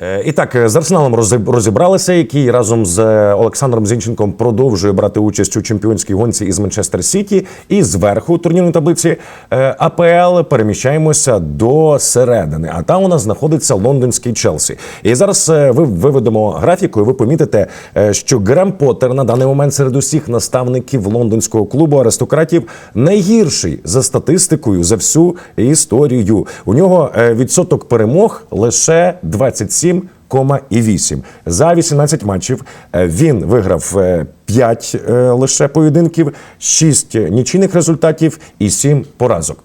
Е, І так, е, з Арсеналом розіб- розібралися, який разом з е, Олександром Зінченком продовжує брати участь у чемпіонській гонці із Манчестер Сіті. І зверху турнірної таблиці АПЛ переміщаємося до середини. А там у нас знаходиться лондонський Челсі. І зараз ви виведемо графіку, і ви помітите, що Грем Поттер на даний момент серед усіх наставників лондонського клубу аристократів найгірший за статистикою за всю історію. У нього відсоток перемог лише 27,8. За 18 матчів е, він виграв 5 лише поєдинків, 6 нічийних результатів і 7 поразок.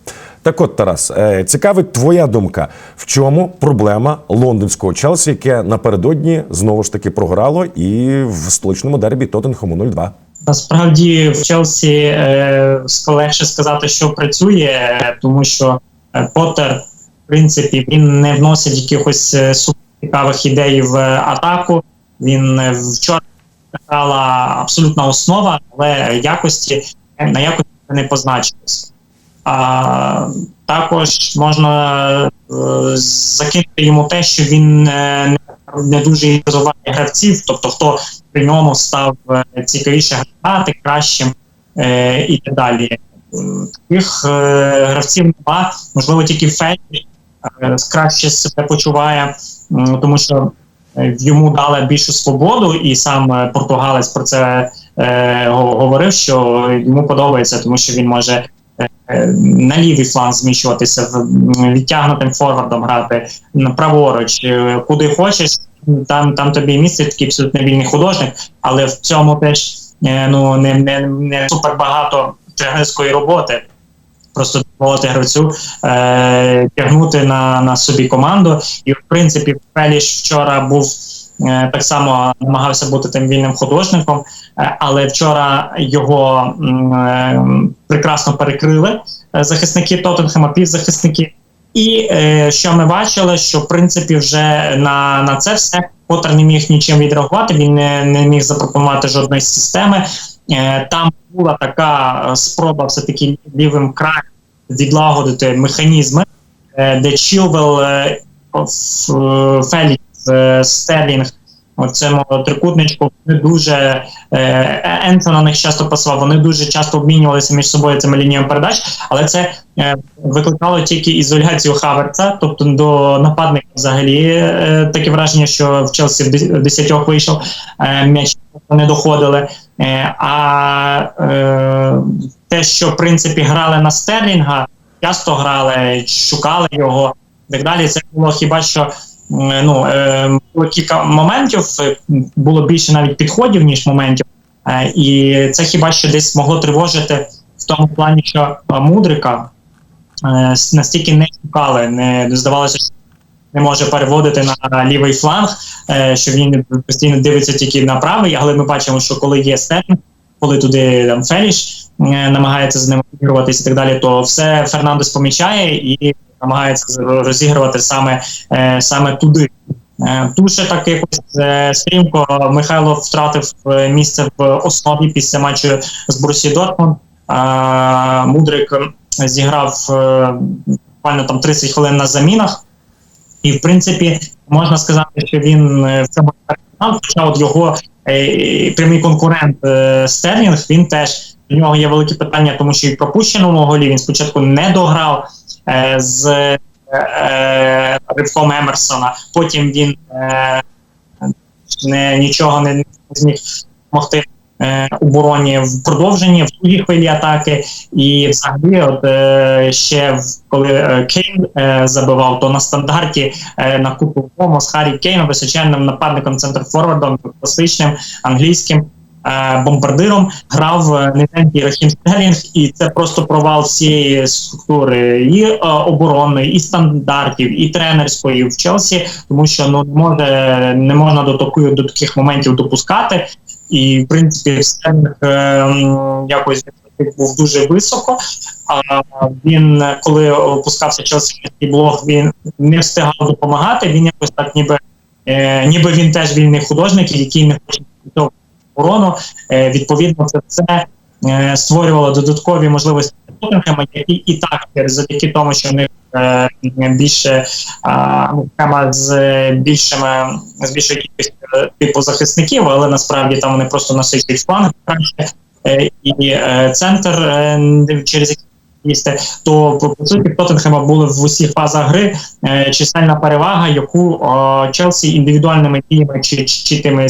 Так от, Тарас, е, цікавить твоя думка, в чому проблема лондонського Челсі, яке напередодні знову ж таки програло і в столичному дербі Тоттенхему 0-2. Насправді в Челсі е, легше сказати, що працює, тому що е, Поттер, в принципі, він не вносить якихось е, суперцікавих ідей в атаку. Він е, вчора грала абсолютна основа, але якості на якості не позначилось. А також можна е, закинути йому те, що він е, не, не дуже розвиває гравців, тобто хто при ньому став цікавіше грати, кращим е, і так далі. Таких е, гравців нема, можливо, тільки Фелі е, краще себе почуває, тому що е, йому дали більшу свободу, і сам е, португалець про це е, говорив, що йому подобається, тому що він може е, на лівий фланг зміщуватися, відтягнутим форвардом грати праворуч, е, куди хочеш. Там, там тобі місце такий абсолютно вільний художник, але в цьому теж е, ну, не, не, не супер багато тренерської роботи. Просто дозволити гравцю е, тягнути на, на собі команду. І, в принципі, Феліш вчора був е, так само намагався бути тим вільним художником, е, але вчора його е, прекрасно перекрили е, захисники Тоттенхема, півзахисники. І е, що ми бачили, що в принципі вже на, на це все Поттер не міг нічим відреагувати, він не, не міг запропонувати жодної системи. Е, там була така спроба все-таки лівим краєм відлагодити механізми, е, де Чілвел, е, е, Фелікс, е, Стерлінг в трикутничку вони дуже е, Енсон на них часто пасував, вони дуже часто обмінювалися між собою цими лініями передач, але це е, викликало тільки ізоляцію Хаверца, тобто до нападника взагалі е, таке враження, що в Челсі в десятьох вийшов е, м'яч не доходили. Е, а е, те, що в принципі грали на Стерлінга, часто грали, шукали його і так далі. Це було хіба що ну, е, було кілька моментів, було більше навіть підходів, ніж моментів. І це хіба що десь могло тривожити в тому плані, що мудрика настільки не шукали, не здавалося, що не може переводити на лівий фланг, е, що він постійно дивиться тільки на правий, але ми бачимо, що коли є Стерлінг, коли туди там Феліш е, намагається з ним і так далі, то все Фернандес помічає і намагається розігрувати саме, е, саме туди. Е, Тут ще так якось стрімко Михайло втратив місце в основі після матчу з Борусі Дортмунд. Мудрик зіграв буквально там 30 хвилин на замінах. І, в принципі, можна сказати, що він е, в цьому переконав, хоча от його е, прямий конкурент е, Стерлінг, він теж у нього є великі питання, тому що і пропущеному голі він спочатку не дограв е, з е, е, ривком Емерсона, потім він е, не, нічого не зміг допомогти е, обороні в продовженні в другій хвилі атаки. І взагалі, от е, ще коли е, Кейн е, забивав, то на стандарті е, на купу з Харі Кейном, височенним нападником центрфорвардом, класичним англійським. е, Бомбардиром грав е, низенький Рахім Стерлінг, і це просто провал всієї структури і е, оборонної, і стандартів, і тренерської в Челсі, тому що ну не може не можна до такої до таких моментів допускати. І в принципі Стерлінг е, якось був дуже високо. А він, коли опускався Челсі блог, він не встигав допомагати. Він якось так, ніби, е, ніби він теж вільний художник, який не хоче оборону. Е, відповідно, це все е, створювало додаткові можливості Тоттенхема, який і так завдяки тому, що в них е, більше ну, з е, більшими з більшою кількістю е, типу захисників, але насправді там вони просто насичують фланг краще е, і е, центр е, через який їсти, то по, суті Тоттенхема були в усіх фазах гри е, чисельна перевага, яку о, Челсі індивідуальними діями чи, чи, тими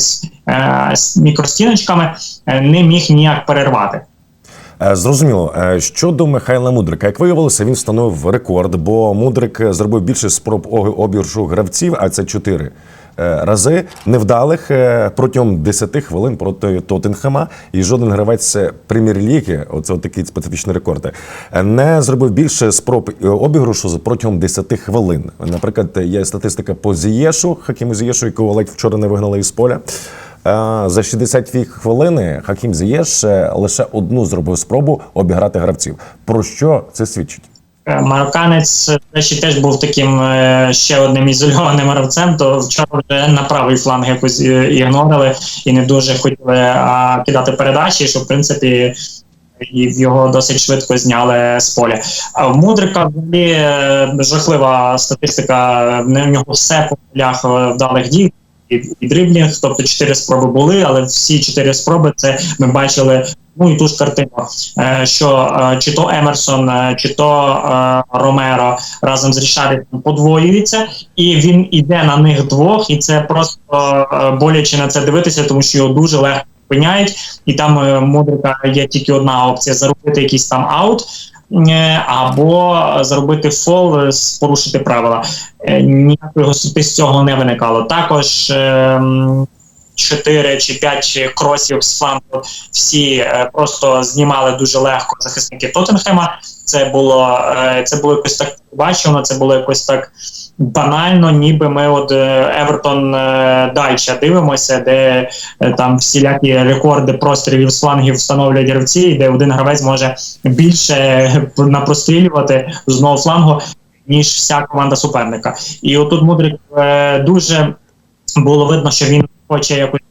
е, мікростіночками е, не міг ніяк перервати. Е, Зрозуміло. Е, Щодо Михайла Мудрика, як виявилося, він встановив рекорд, бо Мудрик е, зробив більше спроб обіршу гравців, а це чотири рази невдалих протягом 10 хвилин проти Тоттенхема. І жоден гравець прем'єр-ліги, оце такий специфічний рекорд, не зробив більше спроб обіграшу протягом 10 хвилин. Наприклад, є статистика по Зієшу, Хакіму Зієшу, якого ледь вчора не вигнали із поля. Е, За 62 хвилини Хакім Зієш е, лише одну зробив спробу обіграти гравців. Про що це свідчить? Е, Марокканець речі, теж був таким ще одним ізольованим гравцем, то вчора вже на правий фланг якось ігнорили і не дуже хотіли кидати передачі, що в принципі і його досить швидко зняли з поля. А в Мудрика взагалі жахлива статистика. В нього все по полях вдалих дій. І, і тобто чотири спроби були, але всі чотири спроби це ми бачили ну і ту ж картину, е, що е, чи то Емерсон, е, чи то Ромеро разом з Рішарісом подвоюється, і він іде на них двох, і це просто боляче на це дивитися, тому що його дуже легко спиняють, і там Мудрика є тільки одна опція заробити якийсь там аут. Е, Або зробити фол, е, порушити правила. Е, Ніякої гостроти з цього не виникало. Також ем, 4 чи 5 кросів з флангу всі просто знімали дуже легко захисники Тоттенхема. Це було це було якось так бачено, це було якось так банально, ніби ми от е, Евертон е, Дайча дивимося, де е, там всілякі рекорди прострілів з флангів встановлюють гравці, де один гравець може більше напрострілювати з одного флангу, ніж вся команда суперника. І отут Мудрик е, дуже було видно, що він хоче якось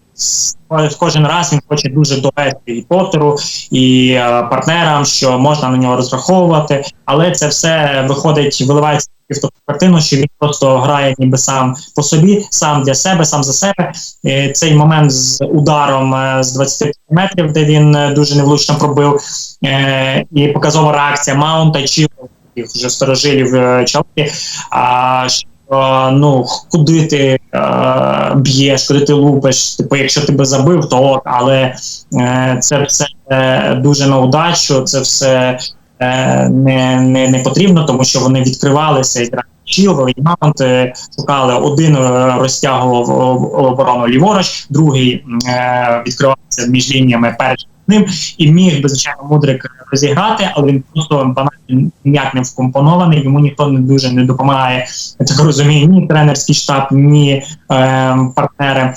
кожен раз він хоче дуже довести і Поттеру, і е, партнерам, що можна на нього розраховувати, але це все виходить, виливається в таку картину, що він просто грає ніби сам по собі, сам для себе, сам за себе. Е, Цей момент з ударом е, з 20 метрів, де він е, дуже невлучно пробив, і показова реакція Маунта чи вже старожилів що ну куди ти е, б'єш, куди ти лупиш. Типу, якщо тебе забив, то ок, але е, це все дуже на удачу, це все не, не, не потрібно, тому що вони відкривалися і Чілвел, і Маунт е, шукали. Один е, розтягував оборону ліворуч, другий е, відкривався між лініями перед ним і міг би звичайно мудрик розіграти, але він просто банально ніяк не вкомпонований. Йому ніхто не дуже не допомагає. Я так розумію, ні тренерський штаб, ні е, партнери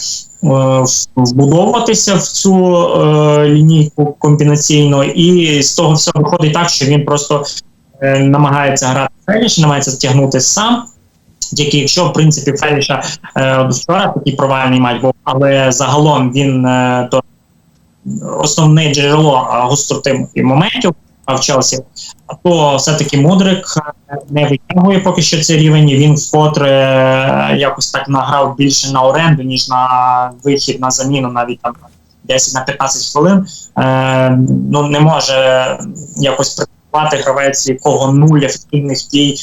вбудовуватися в цю е, лінійку комбінаційно, і з того всього виходить так, що він просто е, намагається грати Феліш, намагається стягнути сам. Тільки якщо в принципі Феліша е, вчора такий провальний матч був, але загалом він е, то основне джерело гостроти і моментів в Челсі, то все-таки Мудрик е, не витягує поки що цей рівень. Він вкотре е, якось так награв більше на оренду, ніж на вихід на заміну, навіть там 10 на 15 хвилин. Е, ну не може якось працювати гравець, якого нуль ефективних дій.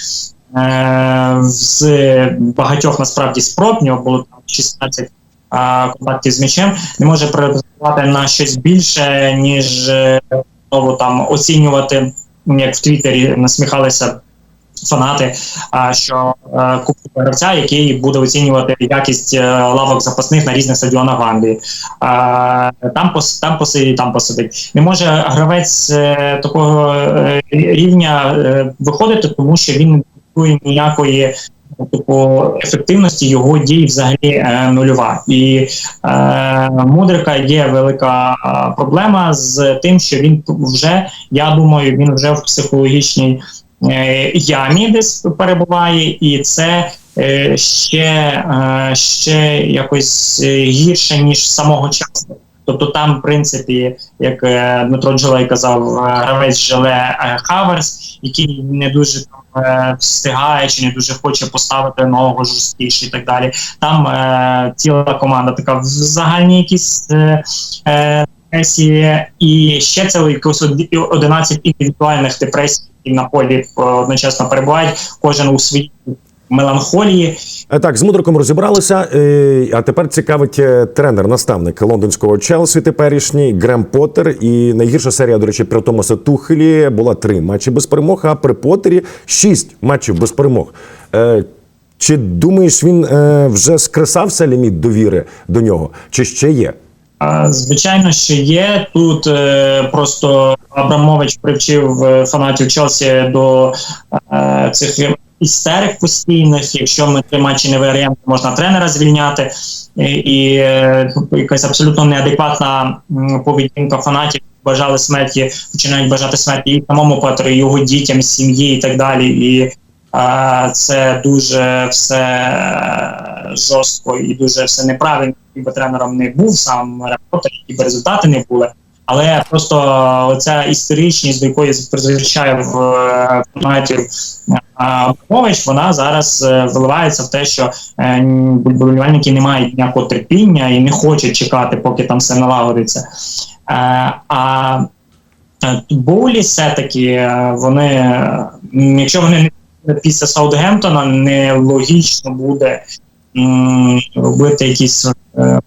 З багатьох насправді спроб, нього було там 16 а, контактів з м'ячем, не може претендувати на щось більше, ніж е, знову там оцінювати, як в Твіттері насміхалися фанати, що е, купує гравця, який буде оцінювати якість е, лавок запасних на різних стадіонах Англії. Там пос, там посидить, там посидить. Не може гравець такого рівня виходити, тому що він не ніякої типу ефективності його дій взагалі е, нульова. І е, Мудрика є велика е, проблема з тим, що він вже, я думаю, він вже в психологічній е, ямі десь перебуває, і це е, ще, е, ще якось е, гірше, ніж самого часу. Тобто, там, в принципі, як Дмитро Джолей казав, гравець Желе е, Хаверс, який не дуже е, встигає чи не дуже хоче поставити ногу жорсткіше і так далі. Там е, ціла команда така в загальній якісь. Е, е, депресії, і ще це якось 11 індивідуальних депресій, які на полі е, одночасно перебувають, кожен у своїй меланхолії. Е, Так, з мудриком розібралися. е, А тепер цікавить е, тренер, наставник лондонського Челсі теперішній Грем Поттер. І найгірша серія, до речі, при Томаса Тухелі була три матчі без перемог, а при Поттері шість матчів без перемог. Чи думаєш, він вже скресався ліміт довіри до нього? Чи ще є? Звичайно, що є тут. Просто Абрамович привчив фанатів Челсі до цих істерик постійних. Якщо ми три матчі не виграємо, то можна тренера звільняти. І, і е, якась абсолютно неадекватна поведінка фанатів. Бажали смерті, починають бажати смерті і самому Петру, і його дітям, сім'ї і так далі. І а, це дуже все е, жорстко і дуже все неправильно. Якби тренером не був сам Репортер, б результати не були. Але просто оця історичність, до якої призвичає в е, фанатів Абрамович, вона зараз е, виливається в те, що е, болівальники не мають ніякого терпіння і не хочуть чекати, поки там все налагодиться. Е, А е, Боулі все-таки е, вони, е, якщо вони не після Саутгемптона, нелогічно буде м, робити якісь е,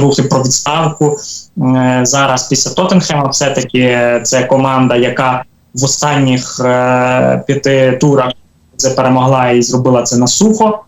рухи про відставку. Е, Зараз після Тоттенхема все-таки це команда, яка в останніх е, п'яти турах це перемогла і зробила це на сухо.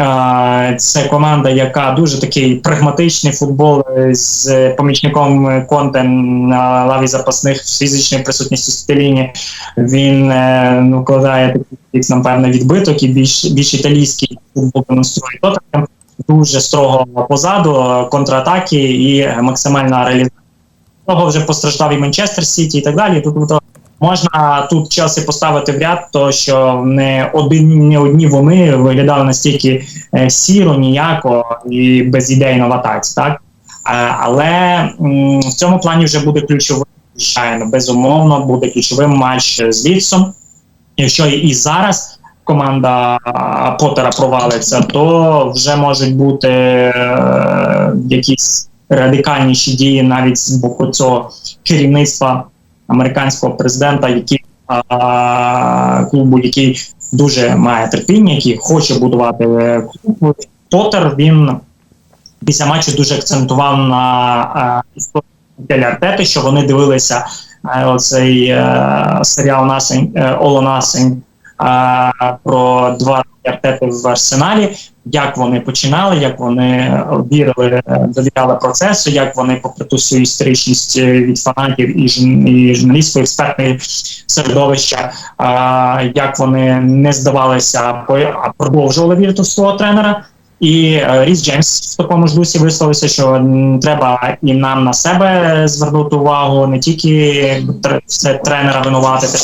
Е, Це команда, яка дуже такий прагматичний футбол з помічником Конте на лаві запасних з фізичною присутністю Стеліні. Він е, ну, кладає такий, напевно, відбиток і більш, більш італійський футбол демонструє Тоттенхем. Дуже строго позаду контратаки і максимальна реалізація. Того вже постраждав і Манчестер Сіті і так далі. Тобто можна тут Челсі поставити в ряд, то що не один, не одні вони виглядали настільки е, сіро, ніяко і безідейно в атаці, так? Е, але в цьому плані вже буде ключовим, звичайно, безумовно, буде ключовим матч з Лідсом. Якщо і зараз команда а, Поттера провалиться, то вже можуть бути е, якісь радикальніші дії навіть з боку цього керівництва американського президента, який а, клубу, який дуже має терпіння, який хоче будувати е, клуб. Поттер він після матчу дуже акцентував на е, історію Артети, що вони дивилися е, оцей е, серіал Nothing, е, All Nothing е, про два Артети в арсеналі, як вони починали, як вони вірили, довіряли процесу, як вони, попри ту свою історичність е, від фанатів і, журн- і журналістського експертної середовища, як вони не здавалися, а продовжували вірити в свого тренера. І е, Ріс Джеймс в такому ж дусі висловився, що треба і нам на себе звернути увагу, не тільки тр- тренера винуватити.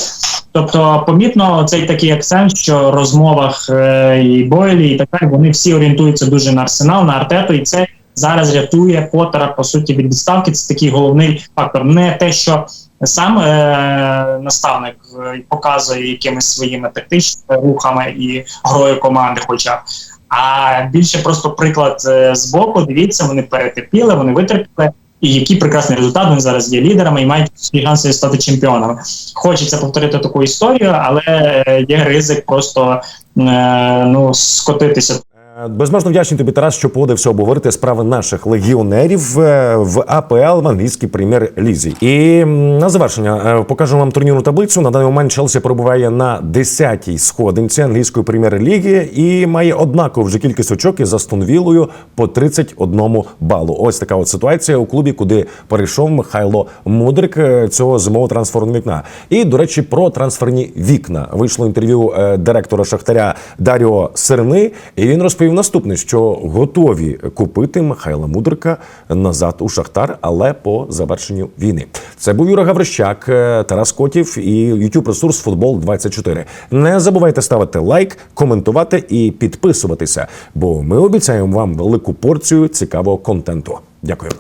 Тобто, помітно цей такий акцент, що в розмовах е, і Бойлі, і так далі, вони всі орієнтуються дуже на арсенал, на артету, і це зараз рятує Поттера, по суті від відставки. Це такий головний фактор. Не те, що сам е, наставник е, показує якимись своїми тактичними рухами і грою команди, хоча. А більше просто приклад е, з боку. Дивіться, вони перетерпіли, вони витерпіли. І який прекрасний результат вони зараз є лідерами і мають шанси стати чемпіонами. Хочеться повторити таку історію, але е, є ризик просто е, ну скотитися Безмежно вдячний тобі, Тарас, що погодився обговорити справи наших легіонерів е, в АПЛ в англійській прем'єр-лізі. І на завершення е, покажу вам турнірну таблицю. На даний момент Челсі перебуває на 10-й сходинці англійської прем'єр-ліги і має однакову вже кількість очок із Астон Віллою по 31 балу. Ось така от ситуація у клубі, куди перейшов Михайло Мудрик е, цього зимового трансферного вікна. І до речі, про трансферні вікна вийшло інтерв'ю е, директора Шахтаря Даріо Серни, і він розповів наступне, що готові купити Михайла Мудрика назад у Шахтар, але по завершенню війни. Це був Юра Гаврищак, е, Тарас Котів і youtube ресурс Футбол 24 Не забувайте ставити лайк, коментувати і підписуватися, бо ми обіцяємо вам велику порцію цікавого контенту. Дякую.